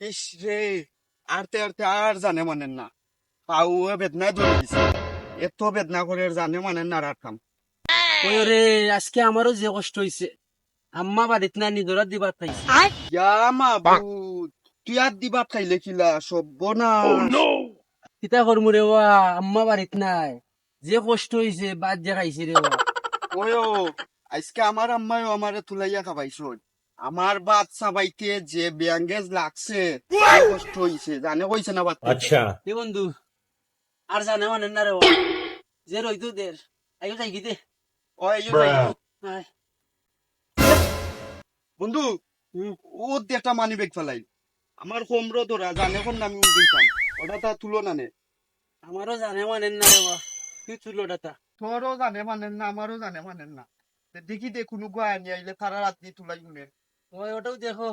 ইস রে আরতে আরতে আর জানে মানেন না। পাউ বেদনা ধরে দিছে। এত বেদনা করে আর জানে মানেন না আর কাম ওই রে আজকে আমারও যে কষ্ট হইছে। আম্মা বাড়িত না নিজরা দিবার পাইছে। ইয়া মাবুদ তুই আর দিবা খাইলে কিলা সব না। কিতা করমু রে ওয়া আম্মা বাড়িত নাই। যে কষ্ট হইছে বাদ যে খাইছে রে ওয়া ওয়ো আজকে আমার আম্মাও আমারে তুলাইয়া খাবাইছ। আমার বাচ্চা বাইতে যে ব্যাঙ্গেজ লাগছে কষ্ট হয়েছে জানে কইছে না বাচ্চা আচ্ছা। এ বন্ধু আর জানে মানে না রে যে রই তো দের আইও যাই গিতে। ও আইও যাই। বন্ধু ও দেটা মানি ব্যাগ ফেলাই। আমার হোমরো ধরা জানে কোন নামি দিতাম। ওটা তা তুলো না নে। আমারও জানে মানে না রে বা তুই তুলো ডাটা তোরও জানে মানে না আমারও জানে মানে না। দেখি দেখুন গোয়া নিয়ে আইলে সারা রাত দিয়ে তুলাই শুনে ওই ওটাও দেখো।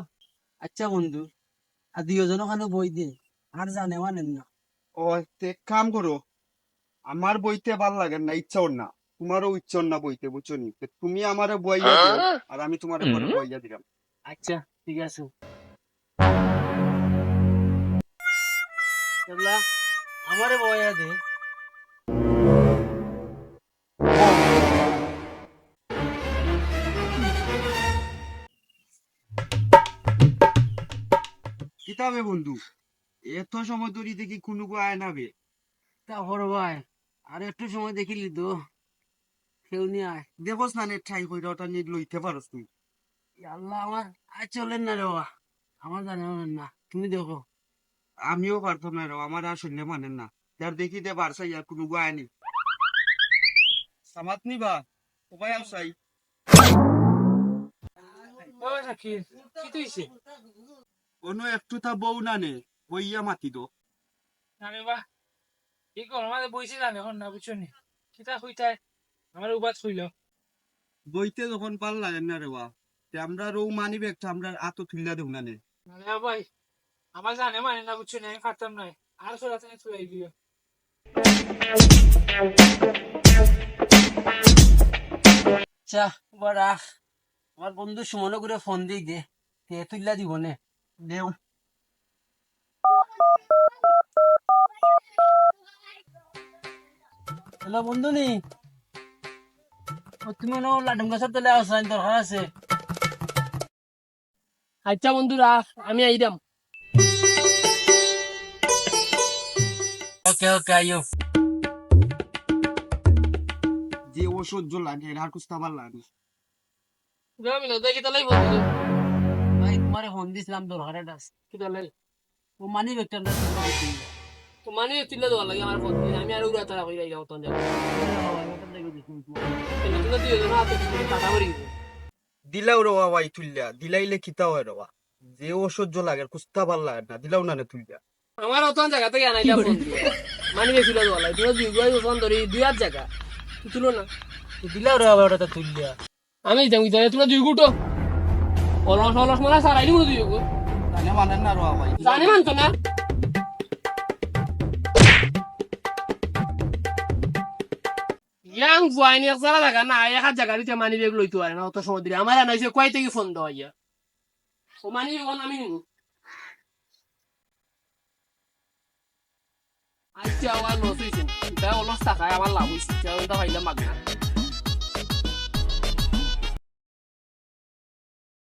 আচ্ছা বন্ধু আর দুজন ওখানে বই দে আর জানে মানেন না। ও তে কাম করো আমার বইতে ভালো লাগে না ইচ্ছাও না। তোমারও ইচ্ছাও না বইতে বুঝছ নি? তুমি আমারে বইয়া দিও আর আমি তোমারে পরে বইয়া দিলাম। আচ্ছা ঠিক আছে। আমারে বয়া দে। কিতাবে বন্ধু? এত সময় ধরে দেখি কোনো গোয়া নাবে তা হর ভাই আর একটু সময় দেখিলি তো। কেউ নিয়ে আয়। দেখোস না নে ঠাই কইরা ওটা নিয়ে লইতে পারস তুই আল্লাহ আমার আর চলেন না রে বাবা। আমার জানে না তুমি দেখো। আমিও পারতাম না রে, আমার আর শুনলে মানেন না। যার দেখি দে বারসাই আর কোনো গোয়া নি। সামাত নিবা? কোথায় আসাই কি তুইছে? কোনো একটু তা বউ না নে বইয়া মাতি দো। আমি বা কি করো আমাদের বইছে জানে এখন না বুঝছ নি। কিতা হইতাই আমার উবাদ হইল বইতে যখন পাল লাগে না রে বা আমরা রৌ মানি ব্যাগটা আমরা আতো তুলিয়া দেব না নে। ভাই আমার জানে মানে না বুঝছ নি আমি আর গিয়ে আচ্ছা এবার রাখ আমার বন্ধু সুমনে করে ফোন দিই দে তে তুইলা দিব নে। দেও হ্যালো বন্ধু নি ও তুমি নো লাডুম গাছের তলে আসলাম দরকার আছে আচ্ছা বন্ধু রাখ আমি আইরাম ওকে ওকে আইও যে অসহ্য লাগে আর কুস্তা ভালো লাগে না দেখি তালাই বন্ধু ফোন দিছিলাম এটা আছে। কি তালাই ও মানি তো মানে লাগে আমার ফোন দিয়ে আমি আর উড়া তারা কইরা যাও তখন দিলাও ভাই তুলিয়া দিলাইলে কিতা হয় যে অসহ্য লাগে কুস্তা ভালো লাগে না দিলাও না তুলিয়া। আমার অতন জায়গা থেকে আনাইলা ফোন মানি বেশি দেওয়া লাগে তুই দুই গুয়াই ফোন ধরি দুই হাত জায়গা তুলো না। দিলাও রে বাবা ওটা তুললিয়া আমি যাই তোমরা দুই গুটো। অলস অলস মানে সারাই দিব দুই গু জানে মানেন না রবা ভাই জানি মানতো না ইয়াং বুয়াইনি এক জায়গা জায়গা না এক জায়গা দিতে মানি বেগ লইতে পারে না অত সময় দিলে আমার আনাইছে কয় থেকে ফোন দেওয়া ইয়া ও মানি বেগ আমি নিব আচ্ছা আমার লস হয়েছে তাই অলস টাকায় আমার লাভ হয়েছে তাই ওটা ভাইলাম মাগনা